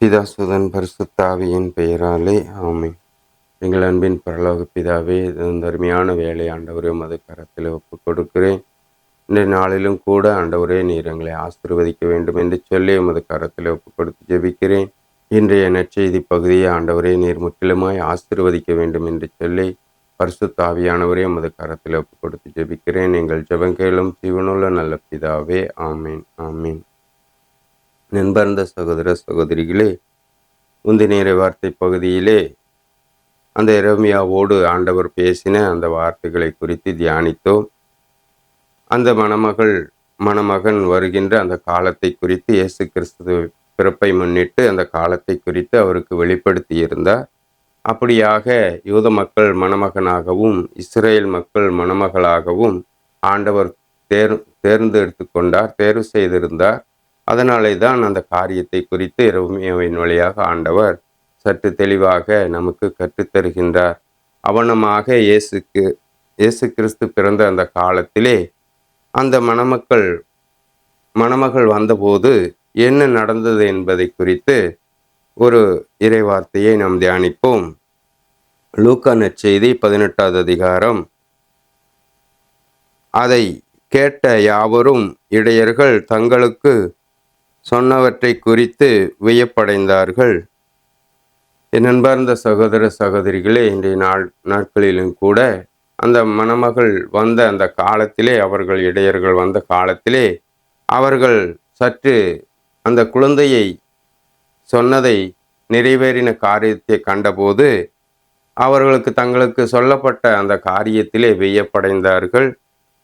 பிதாசுதன் பரிசுத்தாவியின் பெயராலே ஆமை எங்கள் அன்பின் பரலோக பிதாவே இந்த அருமையான வேலை ஆண்டவரே மது கரத்தில் ஒப்புக் கொடுக்கிறேன் இந்த நாளிலும் கூட ஆண்டவரே நீர் எங்களை ஆசீர்வதிக்க வேண்டும் என்று சொல்லி உமது கரத்தில் ஒப்புக் கொடுத்து ஜெபிக்கிறேன். இன்றைய நற்செய்தி பகுதியை ஆண்டவரே நீர் முற்றிலுமாய் ஆசீர்வதிக்க வேண்டும் என்று சொல்லி பரிசுத்தாவியானவரே உமது கரத்தில் ஒப்பு கொடுத்து ஜெபிக்கிறேன். எங்கள் ஜெபங்கேலும் ஜீவனுள்ள நல்ல பிதாவே ஆமீன் ஆமீன். நண்பர்ந்த சகோதர சகோதரிகளே முந்தினேற வார்த்தை பகுதியிலே அந்த இரமியாவோடு ஆண்டவர் பேசின அந்த வார்த்தைகளை குறித்து தியானித்தோம். அந்த மணமகள் மணமகன் வருகின்ற அந்த காலத்தை குறித்து இயேசு கிறிஸ்து பிறப்பை முன்னிட்டு அந்த காலத்தை குறித்து அவருக்கு வெளிப்படுத்தி இருந்தார் அப்படியாக யூத மக்கள் மணமகனாகவும் இஸ்ரேல் மக்கள் மணமகளாகவும் ஆண்டவர் தேர் தேர்ந்தெடுத்து கொண்டார் தேர்வு செய்திருந்தார். அதனாலே தான் அந்த காரியத்தை குறித்து ரோமியோவின் வழியாக ஆண்டவர் சற்று தெளிவாக நமக்கு கற்றுத்தருகின்றார். அவனமாக இயேசுக்கு இயேசு கிறிஸ்து பிறந்த அந்த காலத்திலே அந்த மணமக்கள் மணமகள் வந்தபோது என்ன நடந்தது என்பதை குறித்து ஒரு இறைவார்த்தையை நாம் தியானிப்போம். லூக்கா நற்செய்தி பதினெட்டாவது அதிகாரம். அதை கேட்ட யாவரும் இடையர்கள் தங்களுக்கு சொன்னவற்றை குறித்து வியப்படைந்தார்கள். என் அன்பார்ந்த சகோதர சகோதரிகளே இன்றைய நாள் நாட்களிலும் கூட அந்த மணமகள் வந்த அந்த காலத்திலே அவர்கள் இடையர்கள் வந்த காலத்திலே அவர்கள் சற்று அந்த குழந்தையை சொன்னதை நிறைவேறின காரியத்தை கண்டபோது அவர்களுக்கு தங்களுக்கு சொல்லப்பட்ட அந்த காரியத்திலே வியப்படைந்தார்கள்.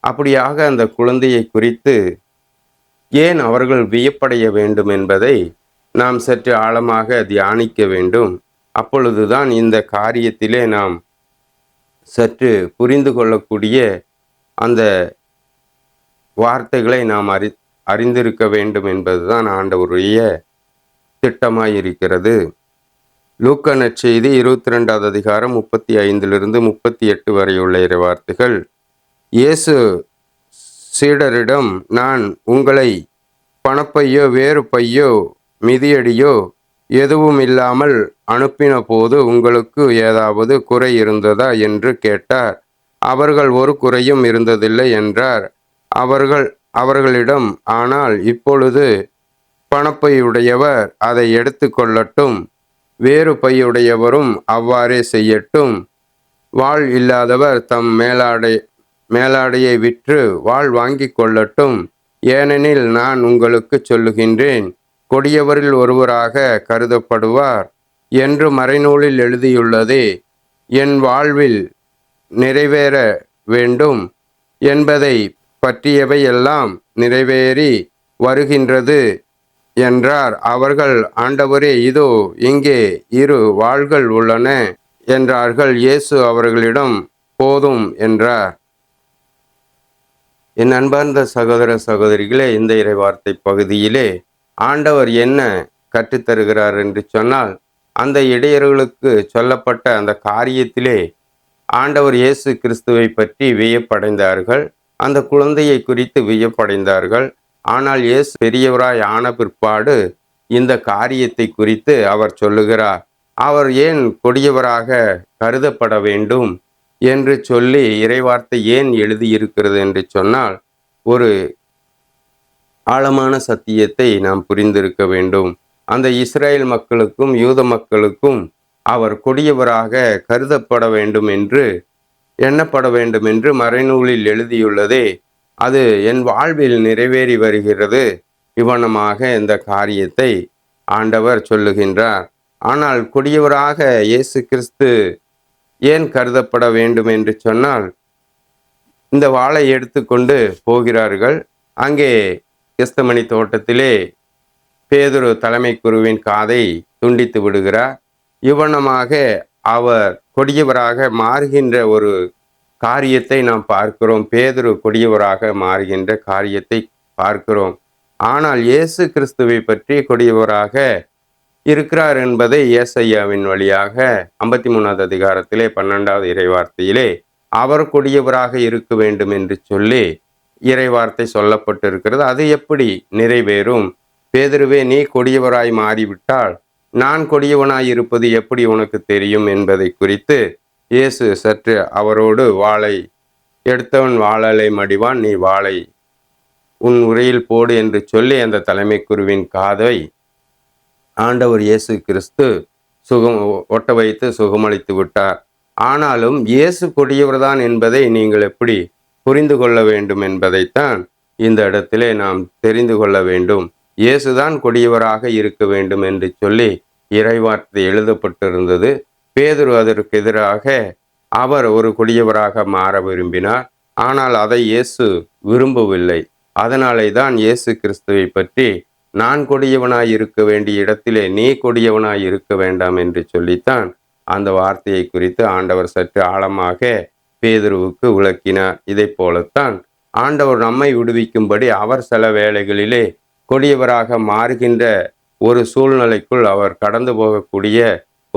அப்படியாக அந்த குழந்தையை குறித்து ஏன் அவர்கள் வியப்படைய வேண்டும் என்பதை நாம் சற்று ஆழமாக தியானிக்க வேண்டும். அப்பொழுதுதான் இந்த காரியத்திலே நாம் சற்று புரிந்து கொள்ளக்கூடிய அந்த வார்த்தைகளை நாம் அறி அறிந்திருக்க வேண்டும் என்பதுதான் ஆண்டவருடைய திட்டமாயிருக்கிறது. லூக்க நற்செய்தி இருபத்தி ரெண்டாவது அதிகாரம் முப்பத்தி ஐந்திலிருந்து முப்பத்தி எட்டு வரையுள்ள இரு வார்த்தைகள் இயேசு சீடரிடம் நான் உங்களை பணப்பையோ வேறு பையோ மிதியடியோ எதுவும் இல்லாமல் அனுப்பின போது உங்களுக்கு ஏதாவது குறை இருந்ததா? என்று கேட்டார். அவர்கள் ஒரு குறையும் இருந்ததில்லை என்றார். அவர்கள் அவர்களிடம் ஆனால் இப்பொழுது பணப்பையுடையவர் அதை எடுத்து கொள்ளட்டும் வேறு பையுடையவரும் அவ்வாறே செய்யட்டும். வாழ் இல்லாதவர் தம் மேலாடை மேலாடையை விற்று வாழ் வாங்கி கொள்ளட்டும். ஏனெனில் நான் உங்களுக்கு சொல்லுகின்றேன் கொடியவரில் ஒருவராக கருதப்படுவார் என்று மறைநூலில் எழுதியுள்ளதே என் வாழ்வில் நிறைவேற வேண்டும் என்பதை பற்றியவையெல்லாம் நிறைவேறி வருகின்றது. என்றார். அவர்கள் ஆண்டவரே இதோ இங்கே இரு வாள்கள் உள்ளன என்றார்கள். இயேசு அவர்களிடம் போதும் என்றார். என் அன்பார்ந்த சகோதர சகோதரிகளே இந்த இறைவார்த்தை பகுதியிலே ஆண்டவர் என்ன கற்றுத்தருகிறார் என்று சொன்னால் அந்த இடையர்களுக்கு சொல்லப்பட்ட அந்த காரியத்திலே ஆண்டவர் இயேசு கிறிஸ்துவை பற்றி வியப்படைந்தார்கள். அந்த குழந்தையை குறித்து வியப்படைந்தார்கள். ஆனால் இயேசு பெரியவராய் ஆன பிற்பாடு இந்த காரியத்தை குறித்து அவர் சொல்லுகிறார். அவர் ஏன் கொடியவராக கருதப்பட வேண்டும் என்று சொல்லி இறைவார்த்தை ஏன் எழுதியிருக்கிறது என்று சொன்னால் ஒரு ஆழமான சத்தியத்தை நாம் புரிந்திருக்க வேண்டும். அந்த இஸ்ரேல் மக்களுக்கும் யூத மக்களுக்கும் அவர் கொடியவராக கருதப்பட வேண்டும் என்று எண்ணப்பட வேண்டும் என்று மறைநூலில் எழுதியுள்ளதே அது என் வாழ்வில் நிறைவேறி வருகிறது. இவனமாக இந்த காரியத்தை ஆண்டவர் சொல்லுகின்றார். ஆனால் கொடியவராக இயேசு கிறிஸ்து ஏன் கருதப்பட வேண்டும் என்று சொன்னால் இந்த வாளை எடுத்துக்கொண்டு போகிறார்கள். அங்கே கிறிஸ்தமணி தோட்டத்திலே பேதுரு தலைமை குருவின் காதை துண்டித்து விடுகிறார். இவ்வனமாக அவர் கொடியவராக மாறுகின்ற ஒரு காரியத்தை நாம் பார்க்கிறோம். பேதுரு கொடியவராக மாறுகின்ற காரியத்தை பார்க்கிறோம். ஆனால் இயேசு கிறிஸ்துவை பற்றி கொடியவராக இருக்கிறார் என்பதை ஏசையாவின் வழியாக ஐம்பத்தி மூணாவது அதிகாரத்திலே பன்னெண்டாவது இறைவார்த்தையிலே அவர் கொடியவராக இருக்க வேண்டும் என்று சொல்லி இறைவார்த்தை சொல்லப்பட்டிருக்கிறது. அது எப்படி நிறைவேறும்? பேதுருவே நீ கொடியவராய் மாறிவிட்டால் நான் கொடியவனாய் இருப்பது எப்படி உனக்கு தெரியும் என்பதை குறித்து இயேசு சற்று அவரோடு வாளை எடுத்தவன் வாழலை மடிவான் நீ வாளை. உன் உரையில் போடு என்று சொல்லி அந்த தலைமை குருவின் காதை ஆண்டவர் இயேசு கிறிஸ்து சுகம் ஒட்ட வைத்து சுகமளித்து விட்டார். ஆனாலும் இயேசு கொடியவர்தான் என்பதை நீங்கள் எப்படி புரிந்து கொள்ள வேண்டும் என்பதைத்தான் இந்த இடத்திலே நாம் தெரிந்து கொள்ள வேண்டும். இயேசுதான் கொடியவராக இருக்க வேண்டும் என்று சொல்லி இறைவார்த்தை எழுதப்பட்டிருந்தது. பேதுரு அதற்கு எதிராக அவர் ஒரு கொடியவராக மாற விரும்பினார். ஆனால் அதை இயேசு விரும்பவில்லை. அதனாலே தான் இயேசு கிறிஸ்துவை பற்றி நான் கொடியவனாய் இருக்க வேண்டிய இடத்திலே நீ கொடியவனாய் இருக்க வேண்டாம் என்று சொல்லித்தான் அந்த வார்த்தையை குறித்து ஆண்டவர் சற்று ஆழமாக பேதுருவுக்கு விளக்கினார். இதை போலத்தான் ஆண்டவர் நம்மை விடுவிக்கும்படி அவர் சில வேளைகளிலே கொடியவராக மாறுகின்ற ஒரு சூழ்நிலைக்குள் அவர் கடந்து போகக்கூடிய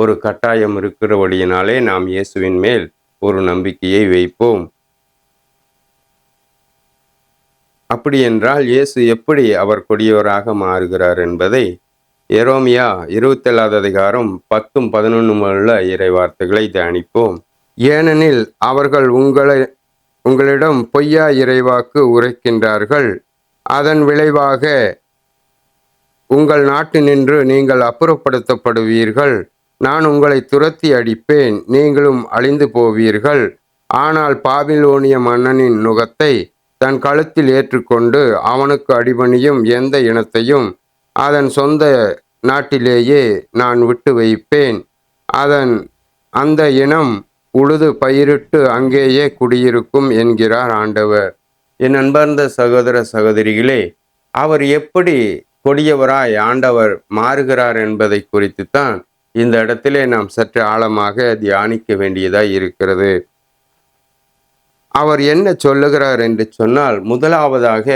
ஒரு கட்டாயம் இருக்கிறபடியினாலே நாம் இயேசுவின் மேல் ஒரு நம்பிக்கையை வைப்போம். அப்படி என்றால் இயேசு எப்படி அவர் கொடியவராக மாறுகிறார் என்பதை எரோமியா இருபத்தேழாவது அதிகாரம் பத்தும் பதினொன்றும் உள்ள இறைவார்த்தைகளை தியானிப்போம். ஏனெனில் அவர்கள் உங்களை உங்களிடம் பொய்யா இறைவாக்கு உரைக்கின்றார்கள். அதன் விளைவாக உங்கள் நாட்டு நின்று நீங்கள் அப்புறப்படுத்தப்படுவீர்கள். நான் உங்களை துரத்தி அடிப்பேன் நீங்களும் அழிந்து போவீர்கள். ஆனால் பாபிலோனிய மன்னனின் நுகத்தை தன் கழுத்தில் ஏற்றுக்கொண்டு அவனுக்கு அடிபணியும் எந்த இனத்தையும் அதன் சொந்த நாட்டிலேயே நான் விட்டு வைப்பேன். அதன் அந்த இனம் உழுது பயிரிட்டு அங்கேயே குடியிருக்கும் என்கிறார் ஆண்டவர். என் அன்பார்ந்த சகோதர சகோதரிகளே அவர் எப்படி கொடியவராய் ஆண்டவர் மாறுகிறார் என்பதை குறித்து தான் இந்த இடத்திலே நாம் சற்று ஆழமாக தியானிக்க வேண்டியதாய் இருக்கிறது. அவர் என்ன சொல்லுகிறார் என்று சொன்னால் முதலாவதாக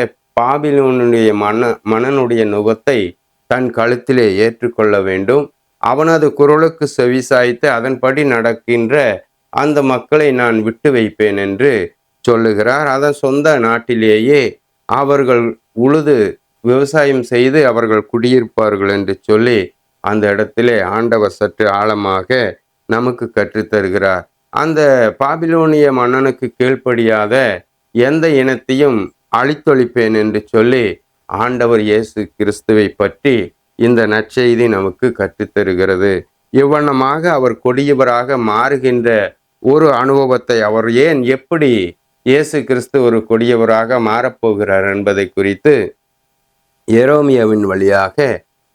பாபிலோனுடைய மன மனனுடைய நுகத்தை தன் கழுத்திலே ஏற்றுக்கொள்ள வேண்டும். அவனது குரலுக்கு செவிசாய்த்து அதன்படி நடக்கின்ற அந்த மக்களை நான் விட்டு வைப்பேன் என்று சொல்லுகிறார். அதன் சொந்த நாட்டிலேயே அவர்கள் உழுது விவசாயம் செய்து அவர்கள் குடியிருப்பார்கள் என்று சொல்லி அந்த இடத்திலே ஆண்டவர் சற்று ஆழமாக நமக்கு கற்றுத்தருகிறார். அந்த பாபிலோனிய மன்னனுக்கு கீழ்ப்படியாத எந்த இனத்தையும் அழித்தொழிப்பேன் என்று சொல்லி ஆண்டவர் இயேசு கிறிஸ்துவை பற்றி இந்த நற்செய்தி நமக்கு கற்றுத்தருகிறது. இவ்வண்ணமாக அவர் கொடியவராக மாறுகின்ற ஒரு அனுபவத்தை அவர் ஏன் எப்படி இயேசு கிறிஸ்து ஒரு கொடியவராக மாறப்போகிறார் என்பதை குறித்து எரோமியாவின் வழியாக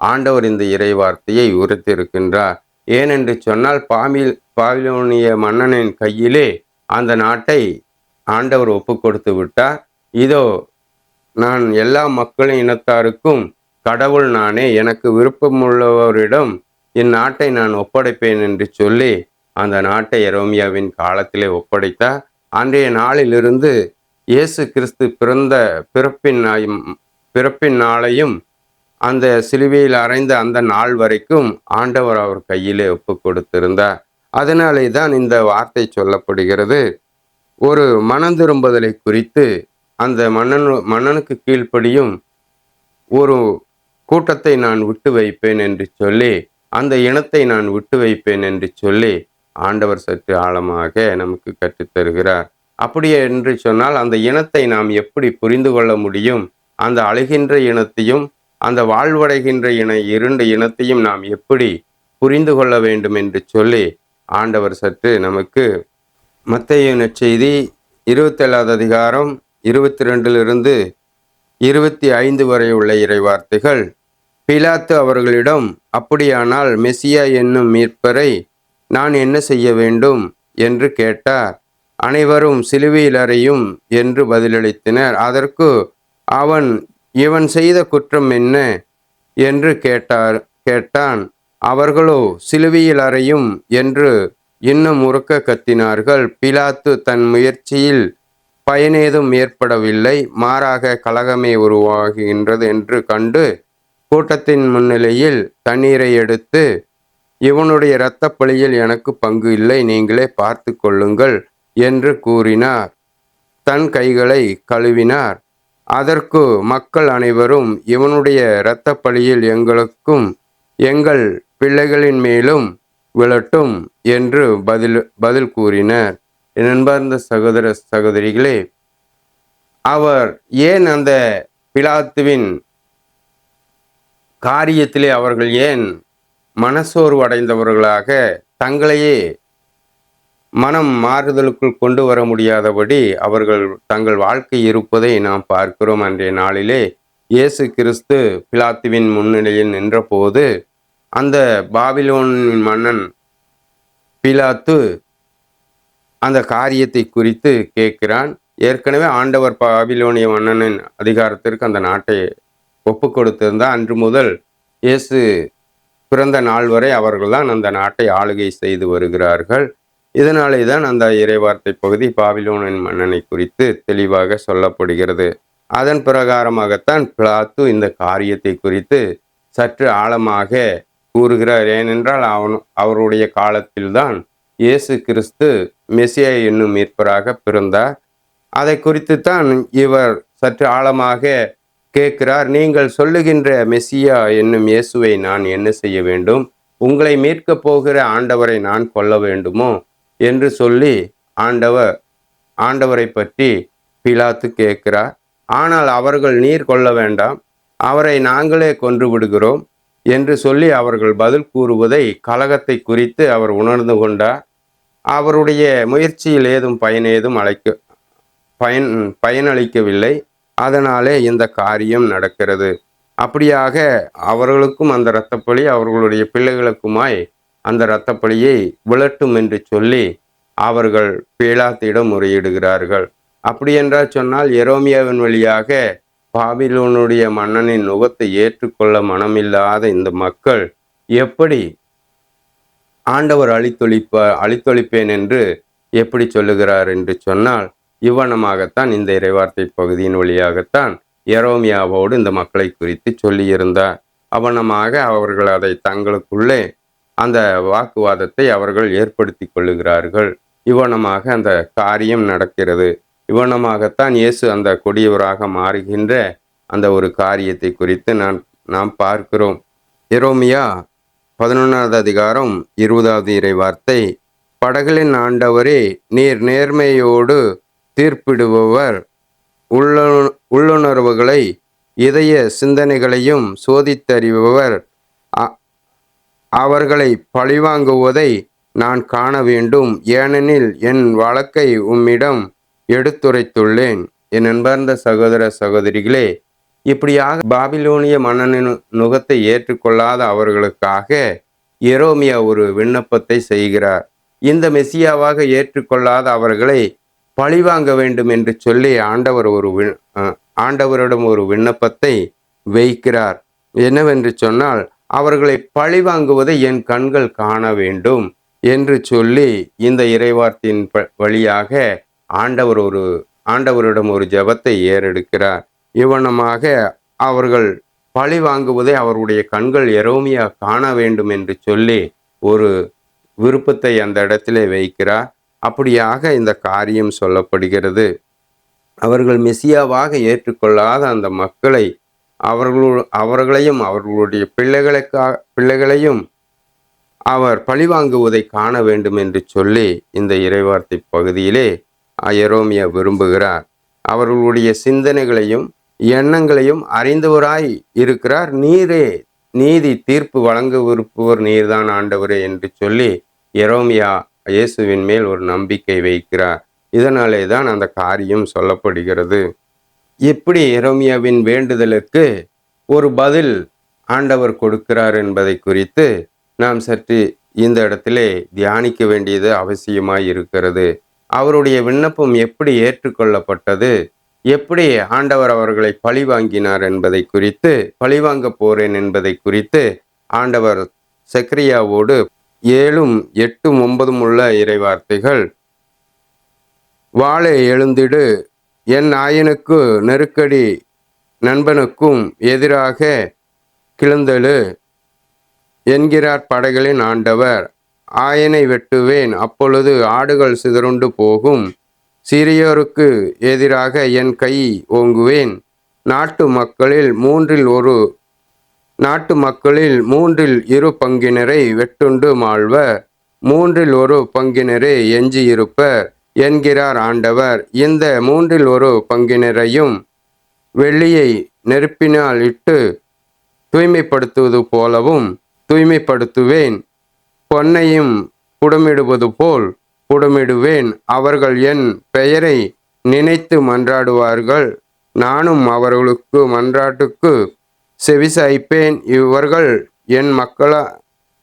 ஆண்டவர் இந்த இறை வார்த்தையை உரைத்திருக்கின்றார் ஏனென்று சொன்னால் பாமில் பாபிலோனிய மன்னனின் கையிலே அந்த நாட்டை ஆண்டவர் ஒப்பு கொடுத்து விட்டார். இதோ நான் எல்லா மக்களின் இனத்தாருக்கும் கடவுள் நானே எனக்கு விருப்பமுள்ளவரிடம் இந்நாட்டை நான் ஒப்படைப்பேன் என்று சொல்லி அந்த நாட்டை எரோமியாவின் காலத்திலே ஒப்படைத்தார். அன்றைய நாளிலிருந்து இயேசு கிறிஸ்து பிறந்த பிறப்பின் பிறப்பின் நாளையும் அந்த சிலுவையில் அறைந்த அந்த நாள் வரைக்கும் ஆண்டவர் அவர் கையிலே ஒப்பு கொடுத்திருந்தார். அதனாலே தான் இந்த வார்த்தை சொல்லப்படுகிறது. ஒரு மனம் திரும்புதலை குறித்து அந்த மன்னன் மன்னனுக்கு கீழ்ப்படியும் ஒரு கூட்டத்தை நான் விட்டு வைப்பேன் என்று சொல்லி அந்த இனத்தை நான் விட்டு வைப்பேன் என்று சொல்லி ஆண்டவர் சற்று ஆழமாக நமக்கு கற்றுத்தருகிறார் அப்படியே என்று சொன்னால் அந்த இனத்தை நாம் எப்படி புரிந்து கொள்ள முடியும்? அந்த அழுகின்ற இனத்தையும் அந்த வாழ்வடைகின்ற இன இரண்டு இனத்தையும் நாம் எப்படி புரிந்து கொள்ள வேண்டும் என்று சொல்லி ஆண்டவர் சற்று நமக்கு மத்திய செய்தி இருபத்தேழாவது அதிகாரம் இருபத்தி ரெண்டிலிருந்து இருபத்தி ஐந்து வரை உள்ள இறைவார்த்தைகள். பிலாத்து அவர்களிடம் அப்படியானால் மெசியா என்னும் மீட்பரை நான் என்ன செய்ய வேண்டும்? என்று கேட்டார். அனைவரும் சிலுவையில் அறையும் என்று பதிலளித்தனர். அதற்கு அவன் இவன் செய்த குற்றம் என்ன? என்று கேட்டார் கேட்டான். அவர்களோ சிலுவையில் அறையும் என்று இன்னும் உறக்க கத்தினார்கள். பிலாத்து தன் முயற்சியில் பயனேதும் ஏற்படவில்லை. மாறாக கலகமே உருவாகின்றது என்று கண்டு கூட்டத்தின் முன்னிலையில் தண்ணீரை எடுத்து இவனுடைய இரத்த பலியில் எனக்கு பங்கு இல்லை நீங்களே பார்த்து கொள்ளுங்கள் என்று கூறினார். தன் கைகளை கழுவினார். அதற்கு மக்கள் அனைவரும் இவனுடைய இரத்த பழியில் எங்களுக்கும் எங்கள் பிள்ளைகளின் மேலும் விழட்டும் என்று பதில் பதில் கூறினர். நண்பார்ந்த சகோதர சகோதரிகளே அவர் ஏன் அந்த பிலாத்துவின் காரியத்திலே அவர்கள் ஏன் மனசோர்வடைந்தவர்களாக தங்களையே மனம் மாறுதலுக்குள் கொண்டு வர முடியாதபடி அவர்கள் தங்கள் வாழ்க்கை இருப்பதை நாம் பார்க்கிறோம் அன்றைய நாளிலே. இயேசு கிறிஸ்து பிலாத்துவின் முன்னிலையில் நின்றபோது அந்த பாபிலோனின் மன்னன் பிலாத்து அந்த காரியத்தை குறித்து கேட்கிறான். ஏற்கனவே ஆண்டவர் பாபிலோனிய மன்னனின் அதிகாரத்திற்கு அந்த நாட்டை ஒப்பு கொடுத்திருந்தால் அன்று முதல் இயேசு பிறந்த நாள் வரை அவர்கள்தான் அந்த நாட்டை ஆளுகை செய்து வருகிறார்கள். இதனாலே தான் அந்த இறைவார்த்தை பகுதி பாபிலோனின் மன்னனை குறித்து தெளிவாக சொல்லப்படுகிறது. அதன் பிரகாரமாகத்தான் பிளாத்து இந்த காரியத்தை குறித்து சற்று ஆழமாக கூறுகிறார். ஏனென்றால் அவன் அவருடைய காலத்தில்தான் இயேசு கிறிஸ்து மெசியா என்னும் மீட்பராக பிறந்தார். அதை குறித்து தான் இவர் சற்று ஆழமாக கேட்கிறார். நீங்கள் சொல்லுகின்ற மெஸ்ஸியா என்னும் இயேசுவை நான் என்ன செய்ய வேண்டும்? உங்களை மீட்கப் போகிற ஆண்டவரை நான் கொல்ல வேண்டுமோ? என்று சொல்லி ஆண்டவர் ஆண்டவரை பற்றி பிலாத்து கேட்கிறார். ஆனால் அவர்கள் நீர் கொள்ள வேண்டாம் அவரை நாங்களே கொன்று விடுகிறோம் என்று சொல்லி அவர்கள் பதில் கூறுவதை கலகத்தை குறித்து அவர் உணர்ந்து கொண்டார். அவருடைய முயற்சியில் ஏதும் பயன் ஏதும் அழைக்க பயன் பயனளிக்கவில்லை. அதனாலே இந்த காரியம் நடக்கிறது. அப்படியாக அவர்களுக்கும் அந்த இரத்தப்பழி அவர்களுடைய பிள்ளைகளுக்குமாய் அந்த இரத்தப்பழியை விளட்டும் என்று சொல்லி அவர்கள் பீலாத்திடம் முறையிடுகிறார்கள். அப்படி என்றால் சொன்னால் எரோமியாவின் வழியாக பாபிலோனுடைய மன்னனின் நுகத்தை ஏற்றுக்கொள்ள மனமில்லாத இந்த மக்கள் எப்படி ஆண்டவர் அழித்தொழிப்ப அழித்தொழிப்பேன் என்று எப்படி சொல்லுகிறார் என்று சொன்னால் இவ்வனமாகத்தான் இந்த இறைவார்த்தை பகுதியின் வழியாகத்தான் எரோமியாவோடு இந்த மக்களை குறித்து சொல்லியிருந்தார். அவனமாக அவர்கள் அதை தங்களுக்குள்ளே அந்த வாக்குவாதத்தை அவர்கள் ஏற்படுத்தி கொள்ளுகிறார்கள். இவனமாக அந்த காரியம் நடக்கிறது. இவனமாகத்தான் இயேசு அந்த கொடியவராக மாறுகின்ற அந்த ஒரு காரியத்தை குறித்து நான் நாம் பார்க்கிறோம். எரோமியா பதினொன்றாவது அதிகாரம் இருபதாவது இறை வார்த்தை. படகளின் ஆண்டவரே நீர் நேர்மையோடு தீர்ப்பிடுபவர். உள்ள உள்ளுணர்வுகளை இதய சிந்தனைகளையும் சோதித்தறிபவர். அவர்களை பழிவாங்குவதை நான் காண வேண்டும். ஏனெனில் என் வழக்கை உம்மிடம் எடுத்துரைத்துள்ளேன். என் அன்பார்ந்த சகோதர சகோதரிகளே இப்படியாக பாபிலோனிய மன்னனின் நுகத்தை ஏற்றுக்கொள்ளாத அவர்களுக்காக எரோமியா ஒரு விண்ணப்பத்தை செய்கிறார். இந்த மெசியாவாக ஏற்றுக்கொள்ளாத அவர்களை பழிவாங்க வேண்டும் என்று சொல்லி ஆண்டவர் ஒரு ஆண்டவரிடம் ஒரு விண்ணப்பத்தை வைக்கிறார். என்னவென்று சொன்னால் அவர்களை பழிவாங்குவதை என் கண்கள் காண வேண்டும் என்று சொல்லி இந்த இறைவார்த்தையின் வழியாக ஆண்டவர் ஒரு ஆண்டவரிடம் ஒரு ஜபத்தை ஏறெடுக்கிறார். இவனமாக அவர்கள் பழி வாங்குவதை அவருடைய கண்கள் எரோமியா காண வேண்டும் என்று சொல்லி ஒரு விருப்பத்தை அந்த இடத்திலே வைக்கிறார். அப்படியாக இந்த காரியம் சொல்லப்படுகிறது. அவர்கள் மெசியாவாக ஏற்றுக்கொள்ளாத அந்த மக்களை அவர்களு அவர்களையும் அவர்களுடைய பிள்ளைகளுக்காக பிள்ளைகளையும் அவர் பழிவாங்குவதை காண வேண்டும் என்று சொல்லி இந்த இறைவார்த்தை பகுதியிலே எரோமியா விரும்புகிறார். அவர்களுடைய சிந்தனைகளையும் எண்ணங்களையும் அறிந்தவராய் இருக்கிறார். நீரே நீதி தீர்ப்பு வழங்க விருப்புவர் நீர்தான் ஆண்டவரே என்று சொல்லி எரோமியா இயேசுவின் மேல் ஒரு நம்பிக்கை வைக்கிறார். இதனாலே தான் அந்த காரியம் சொல்லப்படுகிறது. எப்படி எரோமியாவின் வேண்டுதலுக்கு ஒரு பதில் ஆண்டவர் கொடுக்கிறார் என்பதை குறித்து நாம் சற்று இந்த இடத்திலே தியானிக்க வேண்டியது அவசியமாய் இருக்கிறது. அவருடைய விண்ணப்பம் எப்படி ஏற்றுக்கொள்ளப்பட்டது? எப்படி ஆண்டவர் அவர்களை பழி வாங்கினார் என்பதை குறித்து பழிவாங்க போறேன் என்பதை குறித்து ஆண்டவர் சக்ரியாவோடு ஏழும் எட்டும் ஒன்பதும் உள்ள இறைவார்த்தைகள் வாழை எழுந்திடு என் ஆயனுக்கு நெருக்கடி நண்பனுக்கும் எதிராக கிளந்தழு என்கிறார் படைகளின் ஆண்டவர். ஆயனை வெட்டுவேன் அப்பொழுது ஆடுகள் சிதறுண்டு போகும். சிறியோருக்கு எதிராக என் கை ஓங்குவேன். நாட்டு மக்களில் மூன்றில் ஒரு நாட்டு மக்களில் மூன்றில் இரு பங்கினரை வெட்டுண்டு மாழ்வர். மூன்றில் ஒரு பங்கினரே எஞ்சியிருப்பர். என்கிறார் ஆண்டவர். இந்த மூன்றில் ஒரு பங்கினரையும் வெள்ளியை நெருப்பினால் இட்டு தூய்மைப்படுத்துவது போலவும் தூய்மைப்படுத்துவேன். பொன்னையும் புடமிடுவது போல் புடமிடுவேன். அவர்கள் என் பெயரை நினைத்து மன்றாடுவார்கள். நானும் அவர்களுக்கு மன்றாட்டுக்கு செவிசாய்ப்பேன். இவர்கள் என் மக்களா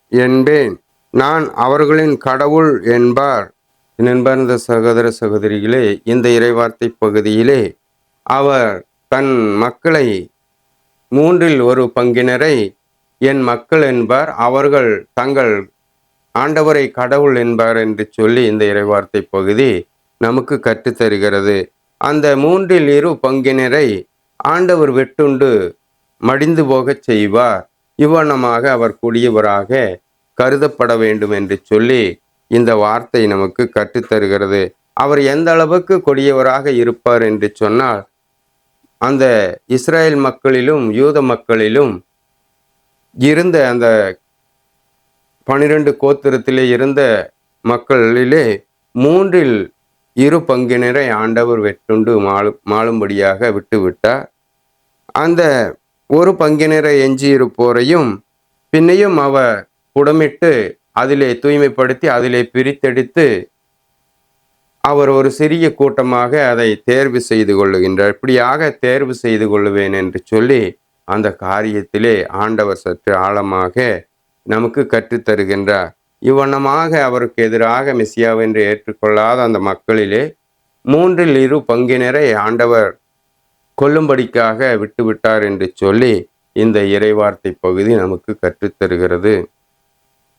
என்பேன். நான் அவர்களின் கடவுள் என்பார். நண்பர்ந்த சகோதர சகோதரிகளே இந்த இறைவார்த்தை பகுதியிலே அவர் தன் மக்களை மூன்றில் ஒரு பங்கினரை என் மக்கள் என்பார் அவர்கள் தங்கள் ஆண்டவரை கடவுள் என்பார் என்று சொல்லி இந்த இறைவார்த்தை பகுதி நமக்கு கற்றுத்தருகிறது. அந்த மூன்றில் இரு பங்கினரை ஆண்டவர் வெட்டுண்டு மடிந்து போகச் செய்வார். இவ்வனமாக அவர் கூடியவராக கருதப்பட வேண்டும் என்று சொல்லி இந்த வார்த்தை நமக்கு கற்றுத்தருகிறது அவர் எந்த அளவுக்கு கொடியவராக இருப்பார் என்று சொன்னால் அந்த இஸ்ரேல் மக்களிலும் யூத மக்களிலும் இருந்த அந்த பனிரெண்டு கோத்திரத்திலே இருந்த மக்களிலே மூன்றில் இரு பங்கினரை ஆண்டவர் வெட்டுண்டு மாளு மாளும்படியாக விட்டுவிட்டார். அந்த ஒரு பங்கினரை எஞ்சியிருப்போரையும் பின்னையும் அவர் புடமிட்டு அதிலே தூய்மைப்படுத்தி அதிலே பிரித்தெடுத்து அவர் ஒரு சிறிய கூட்டமாக அதை தேர்வு செய்து கொள்ளுகின்றார். இப்படியாக தேர்வு செய்து கொள்ளுவேன் என்று சொல்லி அந்த காரியத்திலே ஆண்டவர் சற்று ஆழமாக நமக்கு கற்றுத்தருகின்றார். இவ்வண்ணமாக அவருக்கு எதிராக மெசியாவென்று ஏற்றுக்கொள்ளாத அந்த மக்களிலே மூன்றில் இரு பங்கினரை ஆண்டவர் கொல்லும்படிக்காக விட்டுவிட்டார் என்று சொல்லி இந்த இறைவார்த்தை பகுதி நமக்கு கற்றுத்தருகிறது.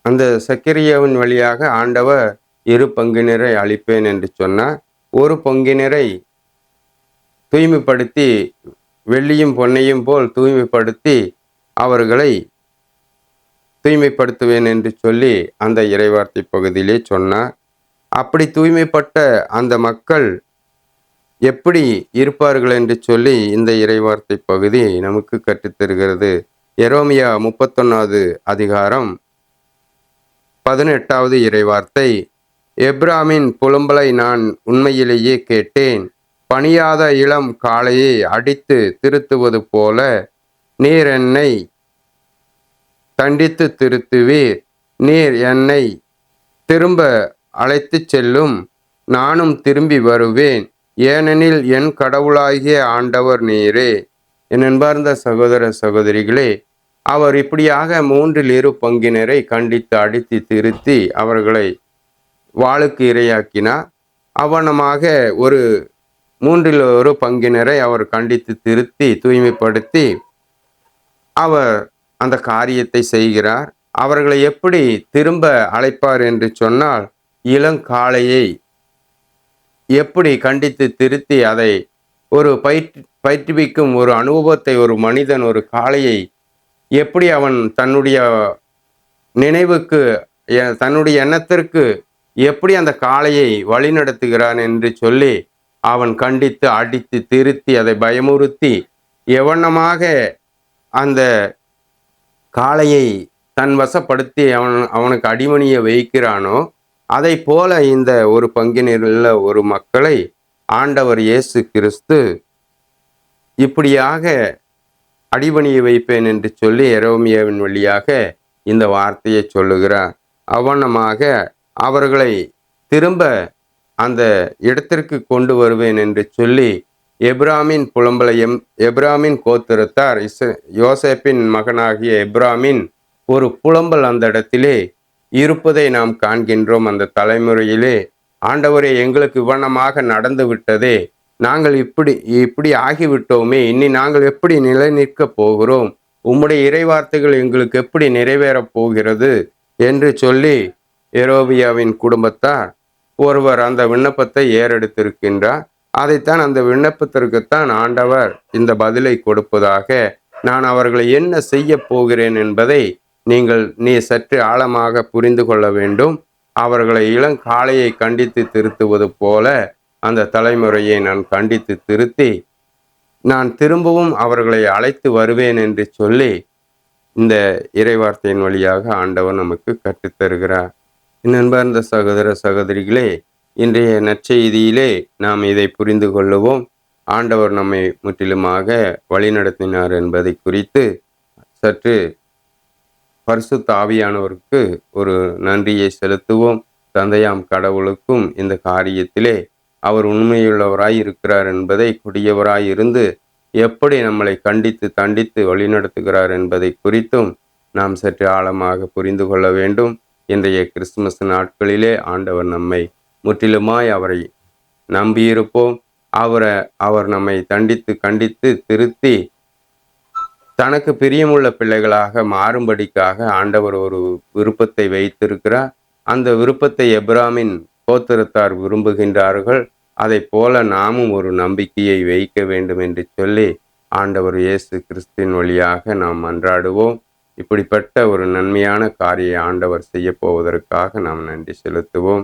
அந்த சக்கரியாவின் வழியாக ஆண்டவர் இரு பங்கினரை அளிப்பேன் என்று சொன்னார். ஒரு பங்கினரை தூய்மைப்படுத்தி வெள்ளியும் பொன்னையும் போல் தூய்மைப்படுத்தி அவர்களை தூய்மைப்படுத்துவேன் என்று சொல்லி அந்த இறைவார்த்தை பகுதியிலே சொன்னார். அப்படி தூய்மைப்பட்ட அந்த மக்கள் எப்படி இருப்பார்கள் என்று சொல்லி இந்த இறைவார்த்தை பகுதி நமக்கு கற்றுத்தருகிறது. எரோமியா முப்பத்தொன்னாவது அதிகாரம் பதினெட்டாவது இறைவார்த்தை எப்ராமின் புலம்பலை நான் உண்மையிலேயே கேட்டேன். பணியாத இளம் காளையை அடித்து திருத்துவது போல நீர் என்னை தண்டித்து திருத்துவீர். நீர் என்னை திரும்ப அழைத்துச் செல்லும். நானும் திரும்பி வருவேன். ஏனெனில் என் கடவுளாகிய ஆண்டவர் நீரே. என் அன்பார்ந்த சகோதர சகோதரிகளே அவர் இப்படியாக மூன்றில் இரு பங்கினரை கண்டித்து அடித்து திருத்தி அவர்களை வாளுக்கு இரையாக்கினார் அவனமாக ஒரு மூன்றில் ஒரு பங்கினரை அவர் கண்டித்து திருத்தி தூய்மைப்படுத்தி அவர் அந்த காரியத்தை செய்கிறார். அவர்களை எப்படி திரும்ப அழைப்பார் என்று சொன்னால் இளங்காளையை எப்படி கண்டித்து திருத்தி அதை ஒரு பயிற்று பயிற்றுவிக்கும் ஒரு அனுபவத்தை ஒரு மனிதன் ஒரு காளையை எப்படி அவன் தன்னுடைய நினைவுக்கு எ- தன்னுடைய எண்ணத்திற்கு எப்படி அந்த காளையை வழிநடத்துகிறான் என்று சொல்லி அவன் கண்டித்து அடித்து திருத்தி அதை பயமுறுத்தி எவண்ணமாக அந்த காளையை தன் வசப்படுத்தி அவன் அவனுக்கு அடிமணியை வைக்கிறானோ அதை போல இந்த ஒரு பங்கினரில் ஒரு மக்களை ஆண்டவர் இயேசு கிறிஸ்து இப்படியாக அடிபணிய வைப்பேன் என்று சொல்லி எரோமியாவின் வழியாக இந்த வார்த்தையை சொல்லுகிறார். அவனமாக அவர்களை திரும்ப அந்த இடத்திற்கு கொண்டு வருவேன் என்று சொல்லி எப்ராமின் புலம்பலை எம் எப்ராமின் கோத்திரத்தார் இஸ் யோசேப்பின் மகனாகிய எப்ராமின் ஒரு புலம்பல் அந்த இடத்திலே இருப்பதை நாம் காண்கின்றோம். அந்த தலைமுறையிலே ஆண்டவரே எங்களுக்கு இவ்வனமாக நடந்து விட்டதே நாங்கள் இப்படி இப்படி ஆகிவிட்டோமே. இனி நாங்கள் எப்படி நிலை நிற்கப் போகிறோம்? உம்முடைய இறைவார்த்தைகள் எங்களுக்கு எப்படி நிறைவேறப் போகிறது? என்று சொல்லி எரோபியாவின் குடும்பத்தார் ஒருவர் அந்த விண்ணப்பத்தை ஏறெடுத்திருக்கின்றார். அதைத்தான் அந்த விண்ணப்பத்திற்குத்தான் ஆண்டவர் இந்த பதிலை கொடுப்பதாக நான் அவர்களை என்ன செய்ய போகிறேன் என்பதை நீங்கள் நீ சற்று ஆழமாக புரிந்து கொள்ள வேண்டும். அவர்களை இளங்காளையை கண்டித்து திருத்துவது போல அந்த தலைமுறையை நான் கண்டித்து திருத்தி நான் திரும்பவும் அவர்களை அழைத்து வருவேன் என்று சொல்லி இந்த இறைவார்த்தையின் வழியாக ஆண்டவர் நமக்கு கற்றுத்தருகிறார். நண்பர்ந்த சகோதர சகோதரிகளே இன்றைய நற்செய்தியிலே நாம் இதை புரிந்து கொள்ளுவோம். ஆண்டவர் நம்மை முற்றிலுமாக வழிநடத்தினார் என்பதை குறித்து சற்று பரிசு தாவியானவருக்கு ஒரு நன்றியை செலுத்துவோம். தந்தையாம் கடவுளுக்கும் இந்த காரியத்திலே அவர் உண்மையுள்ளவராய் இருக்கிறார் என்பதை கொடியவராய் இருந்து எப்படி நம்மளை கண்டித்து தண்டித்து வழிநடத்துகிறார் என்பதை குறித்தும் நாம் சற்று ஆழமாக புரிந்து கொள்ள வேண்டும். இன்றைய கிறிஸ்துமஸ் நாட்களிலே ஆண்டவர் நம்மை முற்றிலுமாய் அவரை நம்பியிருப்போம். அவரை அவர் நம்மை தண்டித்து கண்டித்து திருத்தி தனக்கு பிரியமுள்ள பிள்ளைகளாக மாறும்படிக்காக ஆண்டவர் ஒரு விருப்பத்தை வைத்திருக்கிறார். அந்த விருப்பத்தை எப்ராமின் கோத்திரத்தார் விரும்புகின்றார்கள். அதை போல நாமும் ஒரு நம்பிக்கையை வைக்க வேண்டும் என்று சொல்லி ஆண்டவர் இயேசு கிறிஸ்தின் வழியாக நாம் மன்றாடுவோம் இப்படிப்பட்ட ஒரு நன்மையான காரியை ஆண்டவர் செய்ய போவதற்காக நாம் நன்றி செலுத்துவோம்.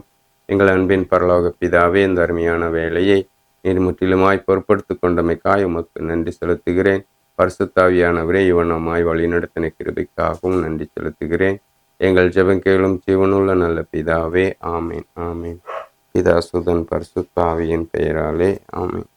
எங்கள் அன்பின் பரலோக பிதாவே இந்த அருமையான வேலையை நீர் முற்றிலுமாய் பொறுப்படுத்தி கொண்டமைக்காய் உமக்கு நன்றி செலுத்துகிறேன். பரிசுத்தாவியானவரே இவனமாய் வழிநடத்தின கிருபிக்காகவும் நன்றி செலுத்துகிறேன். எங்கள் ஜெபங்கேளும் ஜீவனுள்ள நல்ல பிதாவே ஆமேன் ஆமேன். பிதா சுதன் பரிசுத்தாவியின் பெயராலே ஆமேன்.